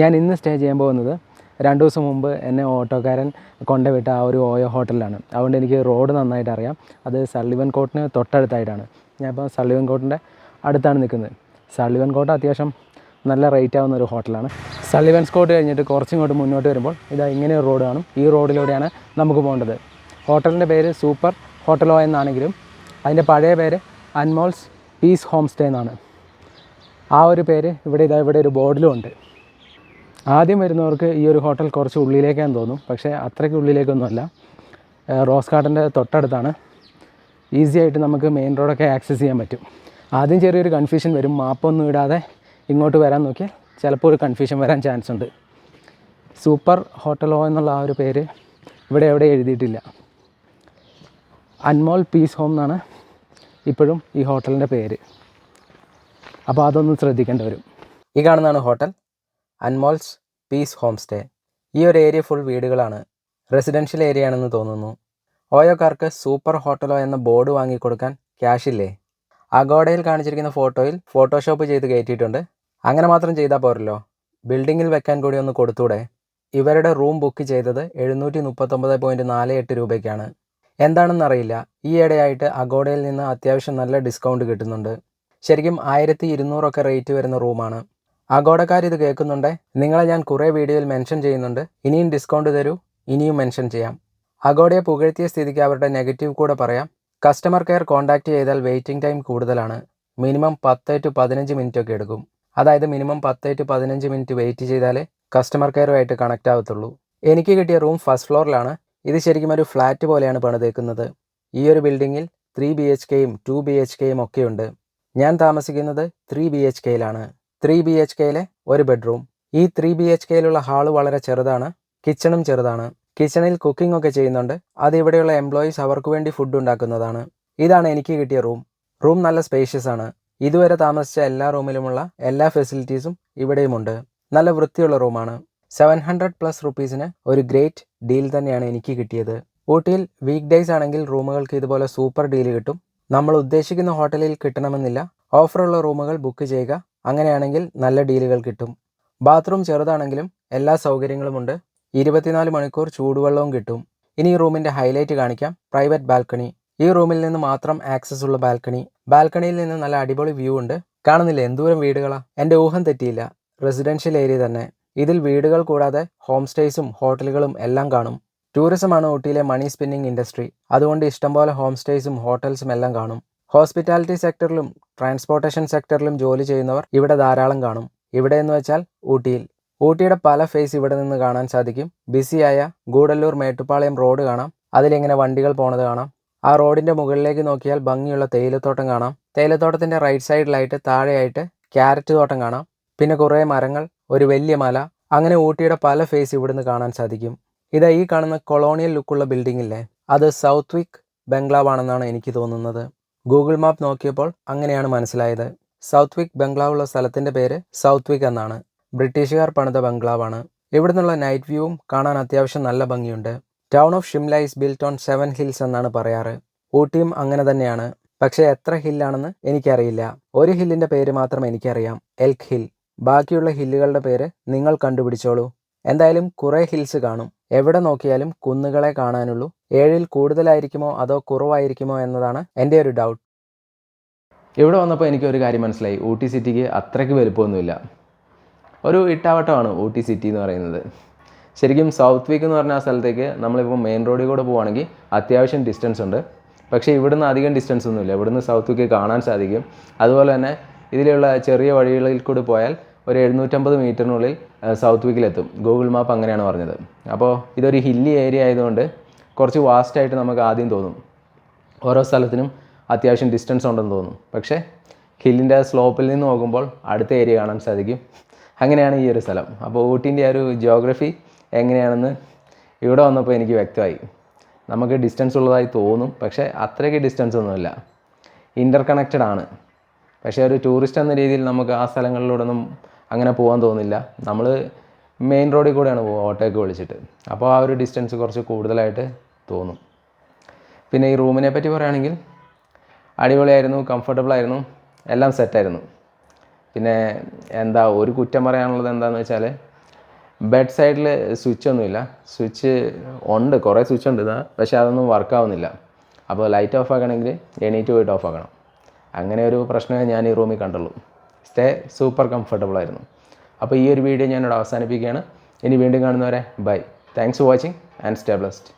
ഞാൻ ഇന്ന് സ്റ്റേ ചെയ്യാൻ പോകുന്നത് രണ്ട് ദിവസം മുമ്പ് എന്നെ ഓട്ടോക്കാരൻ കൊണ്ടുവിട്ട ആ ഒരു ഓയോ ഹോട്ടലിലാണ്. അതുകൊണ്ട് എനിക്ക് റോഡ് നന്നായിട്ട് അറിയാം. അത് സള്ളിവൻ കോട്ടിന് തൊട്ടടുത്തായിട്ടാണ്. ഞാൻ ഇപ്പോൾ സള്ളിവൻ കോട്ടിന്റെ അടുത്താണ് നിൽക്കുന്നത്. സള്ളിവൻ കോട്ട അത്യാവശ്യം നല്ല റേറ്റ് ആവുന്ന ഒരു ഹോട്ടലാണ്. സള്ളിവൻ കോട്ട് കഴിഞ്ഞിട്ട് കുറച്ചിങ്ങോട്ട് മുന്നോട്ട് വരുമ്പോൾ ഇതാ ഇങ്ങനെ ഒരു റോഡ് കാണും. ഈ റോഡിലൂടെയാണ് നമുക്ക് പോകേണ്ടത്. ഹോട്ടലിന്റെ പേര് സൂപ്പർ ഹോട്ടലോ എന്നാണെങ്കിലും അതിന്റെ പഴയ പേര് അൻമോൾസ് പീസ് ഹോം സ്റ്റേ എന്നാണ്. ആ ഒരു പേര് ഇവിടെ ഇതാ ഇവിടെ ഒരു ബോർഡിലും ഉണ്ട്. ആദ്യം വരുന്നവർക്ക് ഈ ഒരു ഹോട്ടൽ കുറച്ച് ഉള്ളിലേക്കാന്ന് തോന്നും. പക്ഷേ അത്രയ്ക്ക് ഉള്ളിലേക്കൊന്നുമല്ല. റോസ് ഗാർഡന്റെ തൊട്ടടുത്താണ്. ഈസി ആയിട്ട് നമുക്ക് മെയിൻ റോഡൊക്കെ ആക്സസ് ചെയ്യാൻ പറ്റും. ആദ്യം ചെറിയൊരു കൺഫ്യൂഷൻ വരും. മാപ്പൊന്നും ഇടാതെ ഇങ്ങോട്ട് വരാൻ നോക്കിയാൽ ചിലപ്പോൾ ഒരു കൺഫ്യൂഷൻ വരാൻ ചാൻസ് ഉണ്ട്. സൂപ്പർ ഹോട്ടലോ എന്നുള്ള ആ ഒരു പേര് ഇവിടെ എവിടെ എഴുതിയിട്ടില്ല. അൻമോൾ പീസ് ഹോം എന്നാണ് ഇപ്പോഴും ഈ ഹോട്ടലിന്റെ പേര്. അപ്പോൾ അതൊന്നും ശ്രദ്ധിക്കേണ്ടി വരും. ഈ കാണുന്നതാണ് hotel. Anmol's peace home stay ഈ ഒരു ഏരിയ ഫുൾ വീടുകളാണ്. റെസിഡൻഷ്യൽ ഏരിയ ആണെന്ന് തോന്നുന്നു. ഓയോക്കാർക്ക് സൂപ്പർ ഹോട്ടലോ എന്ന ബോർഡ് വാങ്ങിക്കൊടുക്കാൻ ക്യാഷ് ഇല്ലേ? അഗോഡയിൽ കാണിച്ചിരിക്കുന്ന ഫോട്ടോയിൽ ഫോട്ടോഷോപ്പ് ചെയ്ത് കയറ്റിയിട്ടുണ്ട്. അങ്ങനെ മാത്രം ചെയ്താൽ പോരല്ലോ. ബിൽഡിങ്ങിൽ വെക്കാൻ കൂടി ഒന്ന് കൊടുത്തൂടെ? ഇവരുടെ റൂം ബുക്ക് ചെയ്തത് എഴുന്നൂറ്റി മുപ്പത്തൊമ്പത് പോയിന്റ് നാല് എട്ട് രൂപയ്ക്കാണ്. എന്താണെന്നറിയില്ല ഈ ഇടയായിട്ട് അഗോഡയിൽ നിന്ന് അത്യാവശ്യം നല്ല ഡിസ്കൗണ്ട് കിട്ടുന്നുണ്ട്. ശരിക്കും ആയിരത്തി ഇരുന്നൂറൊക്കെ റേറ്റ് വരുന്ന റൂമാണ് അഗോഡക്കാർ ഇത് കേൾക്കുന്നുണ്ടേ. നിങ്ങളെ ഞാൻ കുറേ വീഡിയോയിൽ മെൻഷൻ ചെയ്യുന്നുണ്ട്. ഇനിയും ഡിസ്കൗണ്ട് തരൂ. ഇനിയും മെൻഷൻ ചെയ്യാം. അഗോഡയെ പുകഴ്ത്തിയ സ്ഥിതിക്ക് അവരുടെ നെഗറ്റീവ് കൂടെ പറയാം. കസ്റ്റമർ കെയർ കോൺടാക്ട് ചെയ്താൽ വെയിറ്റിംഗ് ടൈം കൂടുതലാണ്. മിനിമം പത്ത് ടു പതിനഞ്ച് മിനിറ്റ് ഒക്കെ എടുക്കും. അതായത് മിനിമം പത്ത് ടു പതിനഞ്ച് മിനിറ്റ് വെയിറ്റ് ചെയ്താലേ കസ്റ്റമർ കെയറുമായിട്ട് കണക്റ്റ് ആവത്തുള്ളൂ. എനിക്ക് കിട്ടിയ റൂം ഫസ്റ്റ് ഫ്ലോറിലാണ് ഇത് ശരിക്കും ഒരു ഫ്ലാറ്റ് പോലെയാണ് പണിതേക്കുന്നത്. ഈ ഒരു ബിൽഡിങ്ങിൽ ത്രീ ബി എച്ച് കെയും ടു ബി എച്ച് കെയും ഒക്കെയുണ്ട് ഞാൻ താമസിക്കുന്നത് ത്രീ ബി എച്ച് കെയിലാണ് ത്രീ ബി എച്ച് കെയിലെ ഒരു ബെഡ്റൂം. ഈ ത്രീ ബി എച്ച് കെയിലുള്ള ഹാൾ വളരെ ചെറുതാണ് കിച്ചണും ചെറുതാണ്. കിച്ചണിൽ കുക്കിംഗ് ഒക്കെ ചെയ്യുന്നുണ്ട്. അത് ഇവിടെയുള്ള എംപ്ലോയീസ് അവർക്ക് വേണ്ടി ഫുഡ് ഉണ്ടാക്കുന്നതാണ്. ഇതാണ് എനിക്ക് കിട്ടിയ റൂം. റൂം നല്ല സ്പേഷ്യസ് ആണ്. ഇതുവരെ താമസിച്ച എല്ലാ റൂമിലുമുള്ള എല്ലാ ഫെസിലിറ്റീസും ഇവിടെയുമുണ്ട് നല്ല വൃത്തിയുള്ള റൂമാണ്. സെവൻ ഹൺഡ്രഡ് പ്ലസ് റുപ്പീസിന് ഒരു ഗ്രേറ്റ് ഡീൽ തന്നെയാണ് എനിക്ക് കിട്ടിയത്. ഊട്ടിയിൽ വീക്ക് ഡേയ്സ് ആണെങ്കിൽ റൂമുകൾക്ക് ഇതുപോലെ സൂപ്പർ ഡീൽ കിട്ടും. നമ്മൾ ഉദ്ദേശിക്കുന്ന ഹോട്ടലിൽ കിട്ടണമെന്നില്ല. ഓഫറുള്ള റൂമുകൾ ബുക്ക് ചെയ്യുക അങ്ങനെയാണെങ്കിൽ നല്ല ഡീലുകൾ കിട്ടും. ബാത്റൂം ചെറുതാണെങ്കിലും എല്ലാ സൗകര്യങ്ങളുമുണ്ട് ഇരുപത്തിനാല് മണിക്കൂർ ചൂടുവെള്ളവും കിട്ടും. ഇനി ഈ റൂമിന്റെ ഹൈലൈറ്റ് കാണിക്കാം. Private balcony. ഈ റൂമിൽ നിന്ന് മാത്രം ആക്സസ് ഉള്ള ബാൽക്കണി. ബാൽക്കണിയിൽ നിന്ന് നല്ല അടിപൊളി വ്യൂ ഉണ്ട്. കാണുന്നില്ല? എന്തോരം വീടുകളാ. എന്റെ ഊഹം തെറ്റിയില്ല. റെസിഡൻഷ്യൽ ഏരിയ തന്നെ. ഇതിൽ വീടുകൾ കൂടാതെ ഹോം സ്റ്റേസും ഹോട്ടലുകളും എല്ലാം കാണും. ടൂറിസമാണ് ഊട്ടിയിലെ മണി സ്പിന്നിംഗ് ഇൻഡസ്ട്രി. അതുകൊണ്ട് ഇഷ്ടംപോലെ ഹോം സ്റ്റേസും ഹോട്ടൽസും എല്ലാം കാണും. ഹോസ്പിറ്റാലിറ്റി സെക്ടറിലും ട്രാൻസ്പോർട്ടേഷൻ സെക്ടറിലും ജോലി ചെയ്യുന്നവർ ഇവിടെ ധാരാളം കാണും. ഇവിടെ എന്ന് വെച്ചാൽ ഊട്ടിയിൽ. ഊട്ടിയുടെ പല ഫേസ് ഇവിടെ നിന്ന് കാണാൻ സാധിക്കും. ബിസിയായ ഗൂഡല്ലൂർ മേട്ടുപ്പാളയം റോഡ് കാണാം. അതിലിങ്ങനെ വണ്ടികൾ പോണത് കാണാം. ആ റോഡിന്റെ മുകളിലേക്ക് നോക്കിയാൽ ഭംഗിയുള്ള തേയിലത്തോട്ടം കാണാം. തേയിലത്തോട്ടത്തിന്റെ റൈറ്റ് സൈഡിലായിട്ട് താഴെയായിട്ട് ക്യാരറ്റ് തോട്ടം കാണാം. പിന്നെ കുറേ മരങ്ങൾ ഒരു വലിയ മല. അങ്ങനെ ഊട്ടിയുടെ പല ഫേസ് ഇവിടുന്ന് കാണാൻ സാധിക്കും. ഇതാ ഈ കാണുന്ന കൊളോണിയൽ ലുക്കുള്ള ബിൽഡിംഗ് ഇല്ലേ? അത് സൗത്ത് വിക്ക് ബംഗ്ലാവ് ആണെന്നാണ് എനിക്ക് തോന്നുന്നത്. ഗൂഗിൾ മാപ്പ് നോക്കിയപ്പോൾ അങ്ങനെയാണ് മനസ്സിലായത്. സൗത്ത് ബംഗ്ലാവുള്ള സ്ഥലത്തിന്റെ പേര് സൗത്ത് വിക്ക് എന്നാണ്. ബ്രിട്ടീഷുകാർ പണിത ബംഗ്ലാവാണ് നിന്നുള്ള നൈറ്റ് വ്യൂവും കാണാൻ അത്യാവശ്യം നല്ല ഭംഗിയുണ്ട്. Town of Shimla is built on seven hills എന്നാണ് പറയാറ്. ഊട്ടിയും അങ്ങനെ തന്നെയാണ്. പക്ഷേ എത്ര ഹില്ലാണെന്ന് എനിക്കറിയില്ല. ഒരു ഹില്ലിന്റെ പേര് മാത്രം എനിക്കറിയാം. എൽക്ക് ഹിൽ ബാക്കിയുള്ള ഹില്ലുകളുടെ പേര് നിങ്ങൾ കണ്ടുപിടിച്ചോളൂ. എന്തായാലും കുറേ ഹിൽസ് കാണും. എവിടെ നോക്കിയാലും കുന്നുകളെ കാണാനുള്ളൂ. ഏഴിൽ കൂടുതലായിരിക്കുമോ അതോ കുറവായിരിക്കുമോ എന്നതാണ് എന്റെ ഒരു ഡൗട്ട് ഇവിടെ വന്നപ്പോൾ എനിക്ക് ഒരു കാര്യം മനസ്സിലായി. ഊട്ടി സിറ്റിക്ക് അത്രയ്ക്ക് വലുപ്പമൊന്നുമില്ല. ഒരു ഇട്ടാവട്ടമാണ് ഊട്ടി സിറ്റി എന്ന് പറയുന്നത്. ശരിക്കും സൗത്ത് വീക്ക് എന്ന് പറഞ്ഞ ആ സ്ഥലത്തേക്ക് നമ്മളിപ്പോൾ മെയിൻ റോഡിൽ കൂടെ പോവുകയാണെങ്കിൽ അത്യാവശ്യം ഡിസ്റ്റൻസ് ഉണ്ട്. പക്ഷേ ഇവിടുന്ന് അധികം ഡിസ്റ്റൻസ് ഒന്നുമില്ല. ഇവിടുന്ന് സൗത്ത് വീക്ക് കാണാൻ സാധിക്കും. അതുപോലെ തന്നെ ഇതിലുള്ള ചെറിയ വഴികളിൽ കൂടി പോയാൽ ഒരു എഴുന്നൂറ്റമ്പത് മീറ്ററിനുള്ളിൽ സൗത്ത് വിക്കിലെത്തും ഗൂഗിൾ മാപ്പ് അങ്ങനെയാണ് പറഞ്ഞത്. അപ്പോൾ ഇതൊരു ഹില്ലി ഏരിയ ആയതുകൊണ്ട് കുറച്ച് വാസ്റ്റായിട്ട് നമുക്ക് ആദ്യം തോന്നും. ഓരോ സ്ഥലത്തിനും അത്യാവശ്യം ഡിസ്റ്റൻസ് ഉണ്ടെന്ന് തോന്നും. പക്ഷേ ഹില്ലിന്റെ സ്ലോപ്പിൽ നിന്ന് നോക്കുമ്പോൾ അടുത്ത ഏരിയ കാണാൻ സാധിക്കും. അങ്ങനെയാണ് ഈ ഒരു സ്ഥലം. അപ്പോൾ ഊട്ടിന്റെ ആ ഒരു ജിയോഗ്രഫി എങ്ങനെയാണെന്ന് ഇവിടെ വന്നപ്പോൾ എനിക്ക് വ്യക്തമായി. നമുക്ക് ഡിസ്റ്റൻസ് ഉള്ളതായി തോന്നും പക്ഷേ അത്രയ്ക്ക് ഡിസ്റ്റൻസ് ഒന്നുമില്ല. ഇന്റർ കണക്റ്റഡ് ആണ്. പക്ഷേ ഒരു ടൂറിസ്റ്റ് എന്ന രീതിയിൽ നമുക്ക് ആ സ്ഥലങ്ങളിലൂടെ ഒന്നും അങ്ങനെ പോകാൻ തോന്നില്ല. നമ്മൾ മെയിൻ റോഡിൽ കൂടെയാണ് പോകുക ഓട്ടോയൊക്കെ വിളിച്ചിട്ട്. അപ്പോൾ ആ ഒരു ഡിസ്റ്റൻസ് കുറച്ച് കൂടുതലായിട്ട് തോന്നും. പിന്നെ ഈ റൂമിനെ പറ്റി പറയുകയാണെങ്കിൽ അടിപൊളിയായിരുന്നു കംഫർട്ടബിൾ ആയിരുന്നു എല്ലാം സെറ്റായിരുന്നു പിന്നെ എന്താ ഒരു കുറ്റം പറയാനുള്ളത് എന്താണെന്ന് വെച്ചാൽ ബെഡ് സൈഡിൽ സ്വിച്ച് ഒന്നുമില്ല. സ്വിച്ച് ഉണ്ട് കുറേ സ്വിച്ച് ഉണ്ട് ഇതാ പക്ഷേ അതൊന്നും വർക്കാവുന്നില്ല അപ്പോൾ ലൈറ്റ് ഓഫ് ആക്കണമെങ്കിൽ എണീറ്റ് പോയിട്ട് ഓഫ് ആക്കണം. അങ്ങനെ ഒരു പ്രശ്നമേ ഞാൻ ഈ റൂമിൽ കണ്ടുള്ളൂ. സ്റ്റേ സൂപ്പർ കംഫർട്ടബിൾ ആയിരുന്നു. അപ്പോൾ ഈ ഒരു വീഡിയോ ഞാനിവിടെ അവസാനിപ്പിക്കുകയാണ്. ഇനി വീണ്ടും കാണുന്നവരെ bye thanks for watching and stay blessed